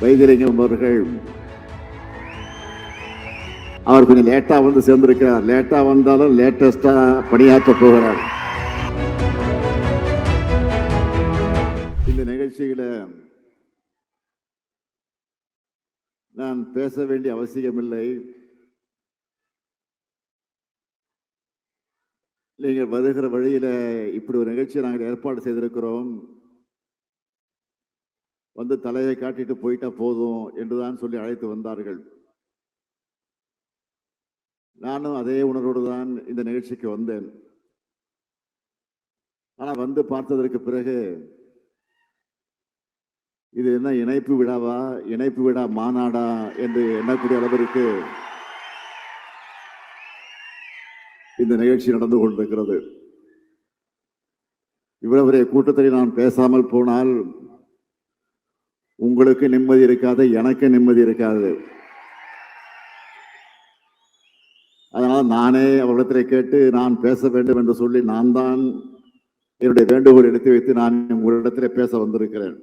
வைத்திலிங்கம் அவர்கள். அவர் கொஞ்சம் லேட்டா வந்து சேர்ந்திருக்கிறார். லேட்டா வந்தாலும் லேட்டஸ்டா பணியாற்ற போகிறார். இந்த நிகழ்ச்சியில நான் பேச வேண்டிய அவசியமில்லை. நீங்கள் வருகிற வழியில் இப்படி ஒரு நிகழ்ச்சியை நாங்கள் ஏற்பாடு செய்திருக்கிறோம். வந்து தலையை காட்டிட்டு போயிட்டா போதும் என்றுதான் சொல்லி அழைத்து வந்தார்கள். நானும் அதே உணர்வோடு தான் இந்த நிகழ்ச்சிக்கு வந்தேன். ஆனால் வந்து பார்த்ததற்கு பிறகு இது என்ன இணைப்பு விழாவா இணைப்பு விழா மாநாடா என்று எண்ணக்கூடிய அளவிற்கு இந்த நிகழ்ச்சி நடந்து கொண்டிருக்கிறது. இவ்வளவு கூட்டத்தை கூட்டத்தில் நான் பேசாமல் போனால் உங்களுக்கு நிம்மதி இருக்காது எனக்கு நிம்மதி இருக்காது. அதனால் நானே அவரிடத்தில் கேட்டு நான் பேச வேண்டும் என்று சொல்லி நான் தான் என்னுடைய வேண்டுகோள் எடுத்து வைத்து நான் உங்களிடத்தில் பேச வந்திருக்கிறேன்.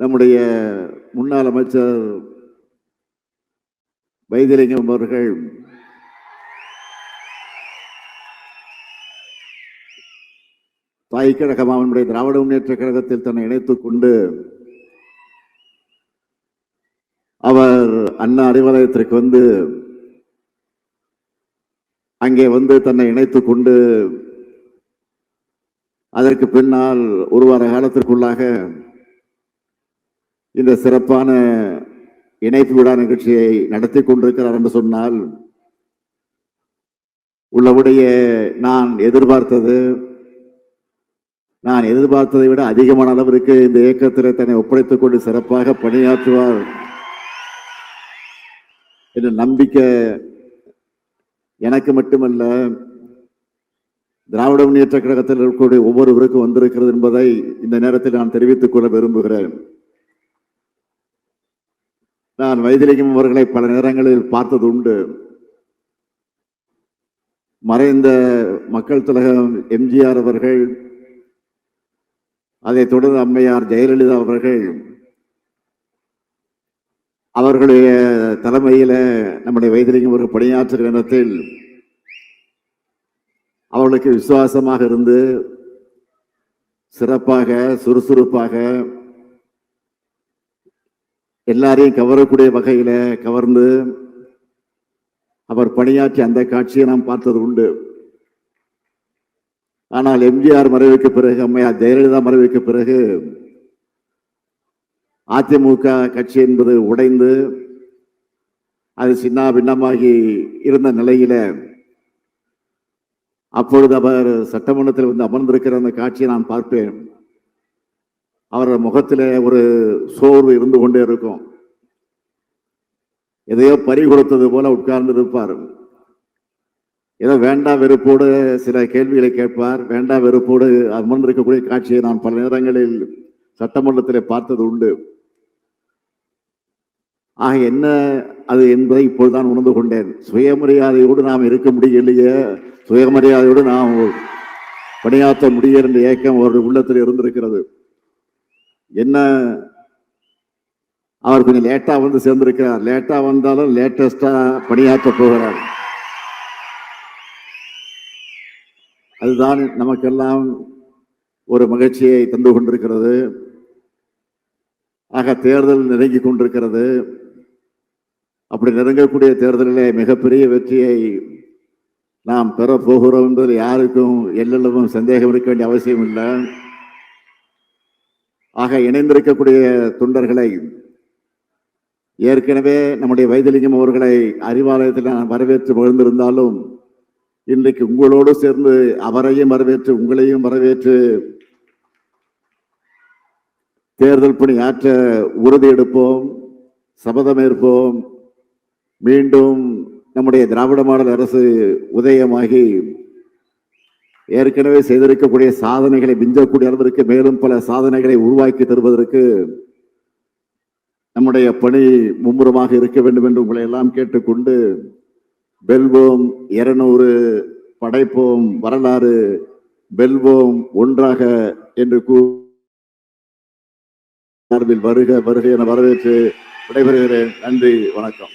நம்முடைய முன்னாள் அமைச்சர் வைத்தியலிங்கம் அவர்கள் தாய் கழகம் அவனுடைய திராவிட முன்னேற்ற கழகத்தில் தன்னை இணைத்துக் கொண்டு அவர் அண்ணா அறிவாலயத்திற்கு வந்து அங்கே வந்து தன்னை இணைத்துக் கொண்டு அதற்கு பின்னால் ஒரு வார காலத்திற்குள்ளாக இந்த சிறப்பான இணைப்பு விழா நிகழ்ச்சியை நடத்தி கொண்டிருக்கிறார் என்று சொன்னால் உள்ளவுடைய நான் எதிர்பார்த்தது நான் எதிர்பார்த்ததை விட அதிகமான அளவிற்கு இந்த இயக்கத்தில் தன்னை ஒப்படைத்துக் கொண்டு சிறப்பாக பணியாற்றுவார் என்ற நம்பிக்கை எனக்கு மட்டுமல்ல திராவிட முன்னேற்ற கழகத்தில் இருக்கக்கூடிய ஒவ்வொருவருக்கும் வந்திருக்கிறது என்பதை இந்த நேரத்தில் நான் தெரிவித்துக் கொள்ள விரும்புகிறேன். நான் வைத்திலிங்கம் அவர்களை பல நேரங்களில் பார்த்தது உண்டு மறைந்த மக்கள் திலகம் எம்ஜிஆர் அவர்கள் அதைத் தொடர்ந்து அம்மையார் ஜெயலலிதா அவர்கள் அவர்களுடைய தலைமையில நம்முடைய வைத்திலிங்கம் ஒரு பணியாற்றுகிற இடத்தில் அவர்களுக்கு விசுவாசமாக இருந்து சிறப்பாக சுறுசுறுப்பாக எல்லாரையும் கவரக்கூடிய வகையில கவர்ந்து அவர் பணியாற்றி அந்த காட்சியை நாம் பார்த்தது உண்டு. ஆனால் எம்ஜிஆர் மறைவுக்கு பிறகு அம்மையார் ஜெயலலிதா மறைவுக்கு பிறகு அதிமுக கட்சி என்பது உடைந்து அது சின்ன பின்னமாகி இருந்த நிலையில அப்பொழுது அவர் சட்டமன்றத்தில் வந்து அமர்ந்திருக்கிற அந்த காட்சியை நான் பார்ப்பேன். அவரது முகத்தில் ஒரு சோர்வு இருந்து கொண்டே இருக்கும். எதையோ பறி கொடுத்தது போல உட்கார்ந்து இருப்பார் ஏதோ வேண்டா வெறுப்போடு சில கேள்விகளை கேட்பார். வேண்டா வெறுப்போடு அமர்ந்திருக்கக்கூடிய காட்சியை நான் பல நேரங்களில் சட்டமன்றத்தில் பார்த்தது உண்டு. ஆக என்ன அது என்பதை இப்பொழுதுதான் உணர்ந்து கொண்டேன். சுயமரியாதையோடு நாம் இருக்க முடியலையே. சுயமரியாதையோடு நாம் பணியாற்ற முடியும் என்ற ஏக்கம் அவருடைய உள்ளத்தில் இருந்திருக்கிறது. என்ன? அவர் கொஞ்சம் லேட்டா வந்து சேர்ந்திருக்கிறார். லேட்டாக வந்தாலும் லேட்டஸ்டாக பணியாற்ற போகிறார். அதுதான் நமக்கெல்லாம் ஒரு மகிழ்ச்சியை தந்து கொண்டிருக்கிறது. ஆக தேர்தல் நெருங்கி கொண்டிருக்கிறது. அப்படி நெருங்கக்கூடிய தேர்தலிலே மிகப்பெரிய வெற்றியை நாம் பெற போகிறோம் என்பதில் யாருக்கும் எல்லளவும் சந்தேகம் இருக்க வேண்டிய அவசியம் இல்லை. ஆக இணைந்திருக்கக்கூடிய தொண்டர்களை ஏற்கனவே நம்முடைய வைத்திலிங்கம் அவர்களை அறிவாலயத்தில் நான் வரவேற்று மகிழ்ந்திருந்தாலும் இன்றைக்கு உங்களோடு சேர்ந்து அவரையும் வரவேற்று உங்களையும் வரவேற்று தேர்தல் பணி ஆற்ற உறுதி எடுப்போம் சபதமேற்போம் மீண்டும் நம்முடைய திராவிட மாடல் அரசு உதயமாகி ஏற்கனவே செய்திருக்கக்கூடிய சாதனைகளை மிஞ்சக்கூடிய அளவிற்கு மேலும் பல சாதனைகளை உருவாக்கி தருவதற்கு நம்முடைய பணி மும்முரமாக இருக்க வேண்டும் என்று உங்களை எல்லாம் கேட்டுக்கொண்டு வெல்வோம் இருநூறு படைப்போம் வரலாறு வெல்வோம் ஒன்றாக என்று கூ வருக வருக என வரவேற்று விடைபெறுகிறேன். நன்றி வணக்கம்.